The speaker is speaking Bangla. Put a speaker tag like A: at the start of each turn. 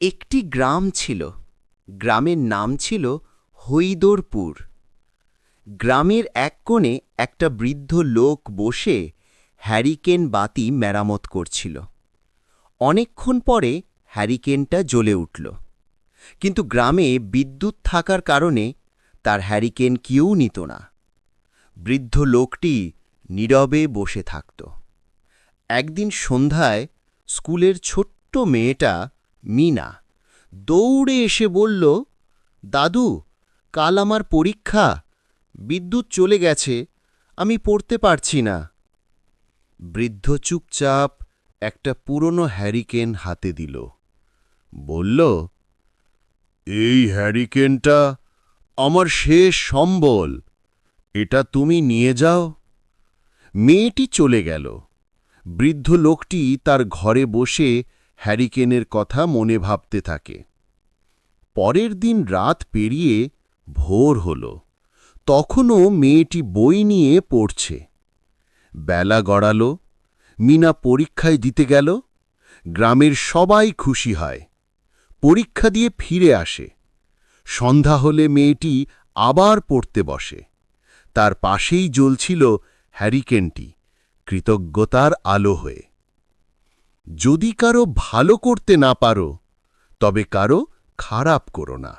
A: একটি গ্রাম ছিল। গ্রামের নাম ছিল হৈদরপুর। গ্রামের এক কোণে একটা বৃদ্ধ লোক বসে হ্যারিকেন বাতি মেরামত করছিল। অনেকক্ষণ পরে হ্যারিকেনটা জ্বলে উঠল। কিন্তু গ্রামে বিদ্যুৎ থাকার কারণে তার হ্যারিকেন কেউ নিত না। বৃদ্ধ লোকটি নীরবে বসে থাকত। একদিন সন্ধ্যায় স্কুলের ছোট্ট মেয়েটা মিনা। দৌড়ে এসে বলল, দাদু, কাল আমার পরীক্ষা। বিদ্যুৎ চলে গেছে, আমি পড়তে পারছি না। বৃদ্ধ চুপচাপ একটা পুরনো হ্যারিকেন হাতে দিল। বলল, এই হ্যারিকেনটা আমার শেষ সম্বল। এটা তুমি নিয়ে যাও। মেয়েটি চলে গেল। বৃদ্ধ লোকটি তার ঘরে বসে হ্যারিকেনের কথা মনে ভাবতে থাকে। পরের দিন রাত পেরিয়ে ভোর হল। তখনও মেয়েটি বই নিয়ে পড়ছে। বেলা গড়াল, মিনা পরীক্ষায় দিতে গেল, গ্রামের সবাই খুশি হয়। পরীক্ষা দিয়ে ফিরে আসে। সন্ধ্যা হলে মেয়েটি আবার পড়তে বসে। তার পাশেই জ্বলছিল হ্যারিকেনটি, কৃতজ্ঞতার আলো হয়ে। যদি কারও ভালো করতে না পারো তবে কারও খারাপ করো না।